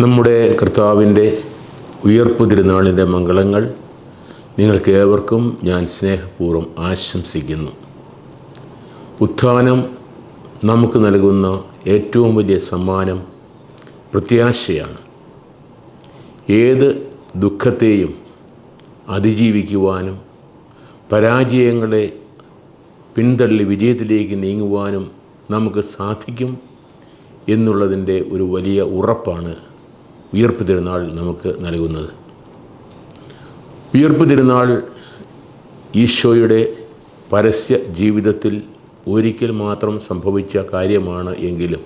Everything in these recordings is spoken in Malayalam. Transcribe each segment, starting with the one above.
നമ്മുടെ കർത്താവിന്റെ ഉയർപ്പ് തിരുനാളിന്റെ മംഗളങ്ങൾ നിങ്ങൾക്ക് ഏവർക്കും ഞാൻ സ്നേഹപൂർവം ആശംസിക്കുന്നു. ഉത്ഥാനം നമുക്ക് നൽകുന്ന ഏറ്റവും വലിയ സമ്മാനം പ്രത്യാശയാണ്. ഏത് ദുഃഖത്തെയും അതിജീവിക്കുവാനും പരാജയങ്ങളെ പിന്തള്ളി വിജയത്തിലേക്ക് നീങ്ങുവാനും നമുക്ക് സാധിക്കും എന്നുള്ളതിന്റെ ഒരു വലിയ ഉറപ്പാണ് ഉയർപ്പ് തിരുനാൾ നമുക്ക് നൽകുന്നത്. ഉയർപ്പ് തിരുനാൾ ഈശോയുടെ പരസ്യ ജീവിതത്തിൽ ഒരിക്കൽ മാത്രം സംഭവിച്ച കാര്യമാണ് എങ്കിലും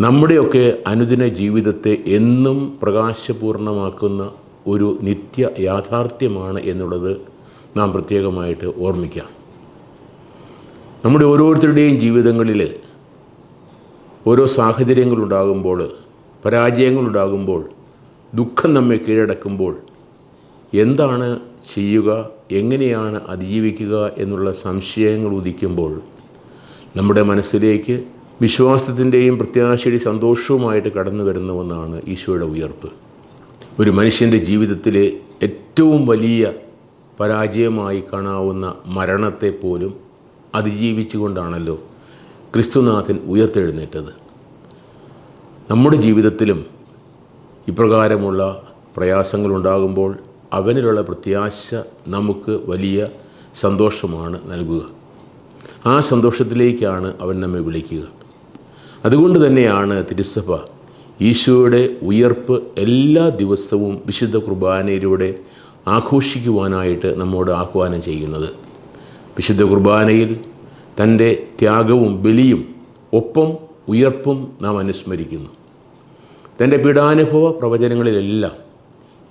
നമ്മുടെയൊക്കെ അനുദിന ജീവിതത്തെ എന്നും പ്രകാശപൂർണമാക്കുന്ന ഒരു നിത്യ യാഥാർത്ഥ്യമാണ് എന്നുള്ളത് നാം പ്രത്യേകമായിട്ട് ഓർമ്മിക്കാം. നമ്മുടെ ഓരോരുത്തരുടെയും ജീവിതങ്ങളിൽ ഓരോ സാഹചര്യങ്ങളുണ്ടാകുമ്പോൾ പരാജയങ്ങളുണ്ടാകുമ്പോൾ ദുഃഖം നമ്മെ കീഴടക്കുമ്പോൾ എന്താണ് ചെയ്യുക എങ്ങനെയാണ് അതിജീവിക്കുക എന്നുള്ള സംശയങ്ങൾ ഉദിക്കുമ്പോൾ നമ്മുടെ മനസ്സിലേക്ക് വിശ്വാസത്തിന്റെയും പ്രത്യാശയുടെ സന്തോഷവുമായിട്ട് കടന്നു വരുന്ന ഒന്നാണ് ഈശോയുടെ ഉയർപ്പ്. ഒരു മനുഷ്യന്റെ ജീവിതത്തിലെ ഏറ്റവും വലിയ പരാജയമായി കാണാവുന്ന മരണത്തെ പോലും അതിജീവിച്ചുകൊണ്ടാണല്ലോ ക്രിസ്തുനാഥൻ ഉയർത്തെഴുന്നേറ്റത്. നമ്മുടെ ജീവിതത്തിലും ഇപ്രകാരമുള്ള പ്രയാസങ്ങളുണ്ടാകുമ്പോൾ അവനിലുള്ള പ്രത്യാശ നമുക്ക് വലിയ സന്തോഷമാണ് നൽകുക. ആ സന്തോഷത്തിലേക്കാണ് അവൻ നമ്മെ വിളിക്കുക. അതുകൊണ്ട് തന്നെയാണ് തിരുസഭ ഈശോയുടെ ഉയർപ്പ് എല്ലാ ദിവസവും വിശുദ്ധ കുർബാനയിലൂടെ ആഘോഷിക്കുവാനായിട്ട് നമ്മോട് ആഹ്വാനം ചെയ്യുന്നത്. വിശുദ്ധ കുർബാനയിൽ തന്റെ ത്യാഗവും ബലിയും ഒപ്പം ഉയർപ്പും നാം അനുസ്മരിക്കുന്നു. തന്റെ പീഡാനുഭവ പ്രവചനങ്ങളിലെല്ലാം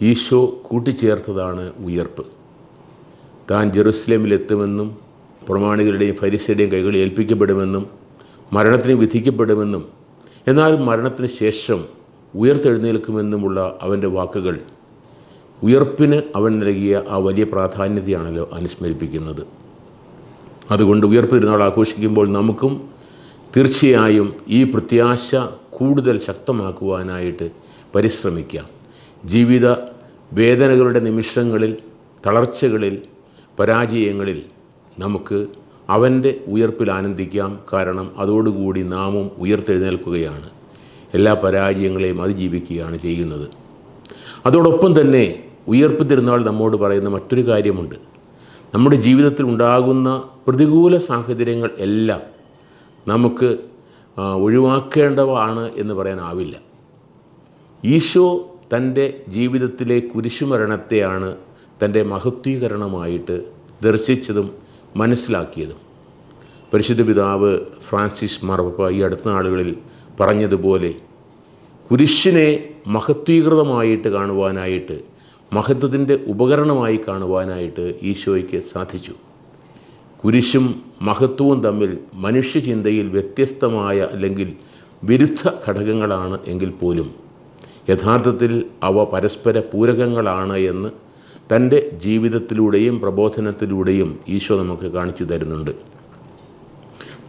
ഈശോ കൂട്ടിച്ചേർത്തതാണ് ഉയർപ്പ്. താൻ ജെറുസലേമിലെത്തുമെന്നും പ്രമാണികളുടെയും ഫരിസയുടെയും കൈകളിൽ ഏൽപ്പിക്കപ്പെടുമെന്നും മരണത്തിന് വിധിക്കപ്പെടുമെന്നും എന്നാൽ മരണത്തിന് ശേഷം ഉയർത്തെഴുന്നേൽക്കുമെന്നുമുള്ള അവന്റെ വാക്കുകൾ ഉയർപ്പിന് അവൻ നൽകിയ ആ വലിയ പ്രാധാന്യതയാണല്ലോ അനുസ്മരിപ്പിക്കുന്നത്. അതുകൊണ്ട് ഉയർപ്പ് തിരുനാൾ ആഘോഷിക്കുമ്പോൾ നമുക്കും തീർച്ചയായും ഈ പ്രത്യാശ കൂടുതൽ ശക്തമാക്കുവാനായിട്ട് പരിശ്രമിക്കാം ജീവിത വേദനകളുടെ നിമിഷങ്ങളിൽ തളർച്ചകളിൽ പരാജയങ്ങളിൽ നമുക്ക് അവന്റെ ഉയർപ്പിൽ ആനന്ദിക്കാം. കാരണം അതോടുകൂടി നാമും ഉയർത്തെഴുന്നേൽക്കുകയാണ്. എല്ലാ പരാജയങ്ങളെയും അതിജീവിക്കുകയാണ് ചെയ്യുന്നത്. അതോടൊപ്പം തന്നെ ഉയർപ്പ് തിരുനാൾ നമ്മോട് പറയുന്ന മറ്റൊരു കാര്യമുണ്ട്. നമ്മുടെ ജീവിതത്തിൽ ഉണ്ടാകുന്ന പ്രതികൂല സാഹചര്യങ്ങൾ എല്ലാം നമുക്ക് ആ, ഒഴിവാക്കേണ്ടതാണ് എന്ന് പറയാനാവില്ല. ഈശോ തന്റെ ജീവിതത്തിലെ കുരിശുമരണത്തെയാണ് തന്റെ മഹത്വീകരണമായിട്ട് ദർശിച്ചതും മനസ്സിലാക്കിയതും. പരിശുദ്ധ പിതാവ് ഫ്രാൻസിസ് മാർപ്പ ഈ അടുത്ത നാളുകളിൽ പറഞ്ഞതുപോലെ കുരിശിനെ മഹത്വീകൃതമായിട്ട് കാണുവാനായിട്ട് മഹത്വത്തിന്റെ ഉപകരണമായി കാണുവാനായിട്ട് ഈശോയ്ക്ക് സാധിച്ചു. കുരിശും മഹത്വവും തമ്മിൽ മനുഷ്യചിന്തയിൽ വ്യത്യസ്തമായ അല്ലെങ്കിൽ വിരുദ്ധ ഘടകങ്ങളാണ് എങ്കിൽ പോലും യഥാർത്ഥത്തിൽ അവ പരസ്പര പൂരകങ്ങളാണ് എന്ന് തന്റെ ജീവിതത്തിലൂടെയും പ്രബോധനത്തിലൂടെയും ഈശോ നമുക്ക് കാണിച്ചു തരുന്നുണ്ട്.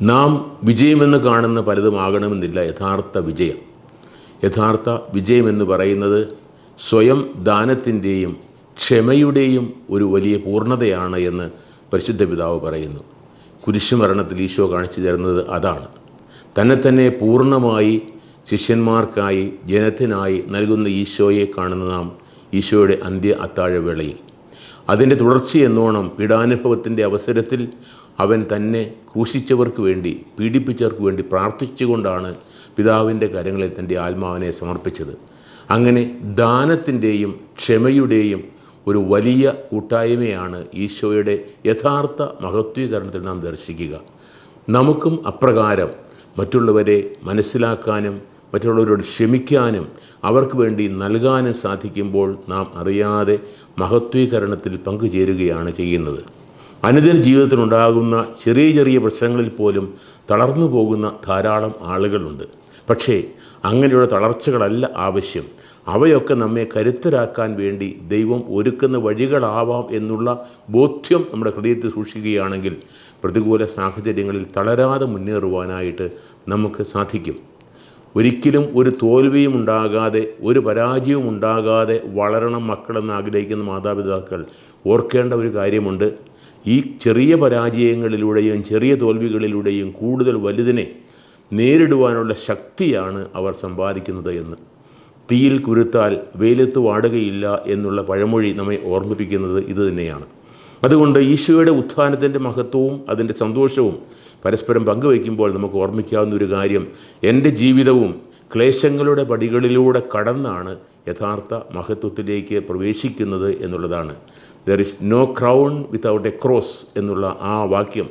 നാം വിജയമെന്ന് കാണുന്ന പലതുമാകണമെന്നില്ല യഥാർത്ഥ വിജയം. യഥാർത്ഥ വിജയമെന്ന് പറയുന്നത് സ്വയം ദാനത്തിന്റെയും ക്ഷമയുടെയും ഒരു വലിയ പൂർണതയാണ് എന്ന് പരിശുദ്ധ പിതാവ് പറയുന്നു കുരിശുമരണത്തിൽ ഈശോ കാണിച്ചു തരുന്നത് അതാണ്. തന്നെ തന്നെ പൂർണമായി ശിഷ്യന്മാർക്കായി ജനത്തിനായി നൽകുന്ന ഈശോയെ കാണുന്ന നാം ഈശോയുടെ അന്ത്യ അത്താഴവേളയിൽ. അതിന്റെ തുടർച്ചയെന്നോണം പീഡാനുഭവത്തിന്റെ അവസരത്തിൽ അവൻ തന്നെ ക്രൂശിച്ചവർക്ക് വേണ്ടി പീഡിപ്പിച്ചവർക്ക് വേണ്ടി പ്രാർത്ഥിച്ചുകൊണ്ടാണ് പിതാവിന്റെ കരങ്ങളിൽ തന്റെ ആത്മാവിനെ സമർപ്പിച്ചത്. അങ്ങനെ ദാനത്തിന്റെയും ക്ഷമയുടെയും ഒരു വലിയ കൂട്ടായ്മയാണ് ഈശോയുടെ യഥാർത്ഥ മഹത്വീകരണത്തിൽ നാം ദർശിക്കുക. നമുക്കും അപ്രകാരം മറ്റുള്ളവരെ മനസ്സിലാക്കാനും മറ്റുള്ളവരോട് ക്ഷമിക്കാനും അവർക്ക് വേണ്ടി നൽകാനും സാധിക്കുമ്പോൾ നാം അറിയാതെ മഹത്വീകരണത്തിൽ പങ്കുചേരുകയാണ് ചെയ്യുന്നത്. അനുദിന ജീവിതത്തിലുണ്ടാകുന്ന ചെറിയ ചെറിയ പ്രശ്നങ്ങളിൽ പോലും തളർന്നു പോകുന്ന ധാരാളം ആളുകളുണ്ട്. പക്ഷേ അങ്ങനെയുള്ള തളർച്ചകളല്ല ആവശ്യം. അവയൊക്കെ നമ്മെ കരുത്തരാക്കാൻ വേണ്ടി ദൈവം ഒരുക്കുന്ന വഴികളാവാം എന്നുള്ള ബോധ്യം നമ്മുടെ ഹൃദയത്തിൽ സൂക്ഷിക്കുകയാണെങ്കിൽ പ്രതികൂല സാഹചര്യങ്ങളിൽ തളരാതെ മുന്നേറുവാനായിട്ട് നമുക്ക് സാധിക്കും. ഒരിക്കലും ഒരു തോൽവിയും ഉണ്ടാകാതെ ഒരു പരാജയവും ഉണ്ടാകാതെ വളരണം മക്കളെന്ന് ആഗ്രഹിക്കുന്ന മാതാപിതാക്കൾ ഓർക്കേണ്ട ഒരു കാര്യമുണ്ട്. ഈ ചെറിയ പരാജയങ്ങളിലൂടെയും ചെറിയ തോൽവികളിലൂടെയും കൂടുതൽ വലുതിനെ നേരിടുവാനുള്ള ശക്തിയാണ് അവർ സമ്പാദിക്കുന്നത് എന്ന്. തീയിൽ കുരുത്താൽ വെയിലത്ത് വാടുകയില്ല എന്നുള്ള പഴമൊഴി നമ്മെ ഓർമ്മിപ്പിക്കുന്നത് ഇത് തന്നെയാണ്. അതുകൊണ്ട് ഈശോയുടെ ഉത്ഥാനത്തിന്റെ മഹത്വവും അതിന്റെ സന്തോഷവും പരസ്പരം പങ്കുവയ്ക്കുമ്പോൾ നമുക്ക് ഓർമ്മിക്കാവുന്ന ഒരു കാര്യം എന്റെ ജീവിതവും ക്ലേശങ്ങളുടെ പടികളിലൂടെ കടന്നാണ് യഥാർത്ഥ മഹത്വത്തിലേക്ക് പ്രവേശിക്കുന്നത് എന്നുള്ളതാണ്. There is no crown without a cross എന്നുള്ള ആ വാക്യം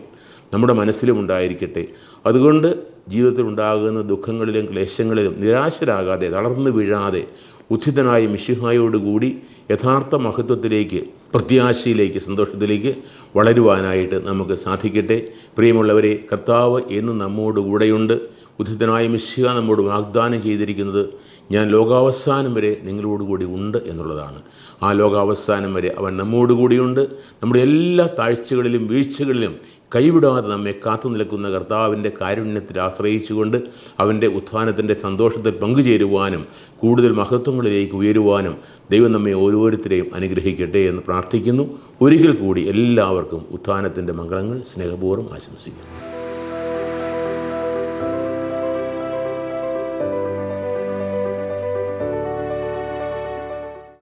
നമ്മുടെ മനസ്സിലും ഉണ്ടായിരിക്കട്ടെ. അതുകൊണ്ട് ജീവിതത്തിൽ ഉണ്ടാകുന്ന ദുഃഖങ്ങളിലും ക്ലേശങ്ങളിലും നിരാശരാകാതെ തളർന്നു വീഴാതെ ഉചിതനായ മിശിഹായോടുകൂടി യഥാർത്ഥ മഹത്വത്തിലേക്ക് പ്രത്യാശയിലേക്ക് സന്തോഷത്തിലേക്ക് വളരുവാനായിട്ട് നമുക്ക് സാധിക്കട്ടെ. പ്രിയമുള്ളവരെ കർത്താവ് എന്ന് നമ്മോട് കൂടെയുണ്ട് ഉചിതനായ മിശിക നമ്മോട് വാഗ്ദാനം ചെയ്തിരിക്കുന്നത് ഞാൻ ലോകാവസാനം വരെ നിങ്ങളോടുകൂടി ഉണ്ട് എന്നുള്ളതാണ്. ആ ലോകാവസാനം വരെ അവൻ നമ്മോടുകൂടിയുണ്ട് നമ്മുടെ എല്ലാ താഴ്ചകളിലും വീഴ്ചകളിലും കൈവിടാതെ നമ്മെ കാത്തു നിൽക്കുന്ന കർത്താവിന്റെ കാരുണ്യത്തിൽ ആശ്രയിച്ചുകൊണ്ട് അവന്റെ ഉത്ഥാനത്തിന്റെ സന്തോഷത്തിൽ പങ്കുചേരുവാനും കൂടുതൽ മഹത്വങ്ങളിലേക്ക് ഉയരുവാനും ദൈവം നമ്മെ ഓരോരുത്തരെയും അനുഗ്രഹിക്കട്ടെ എന്ന് പ്രാർത്ഥിക്കുന്നു. ഒരിക്കൽ കൂടി എല്ലാവർക്കും ഉത്ഥാനത്തിന്റെ മംഗളങ്ങൾ സ്നേഹപൂർവം ആശംസിക്കുന്നു.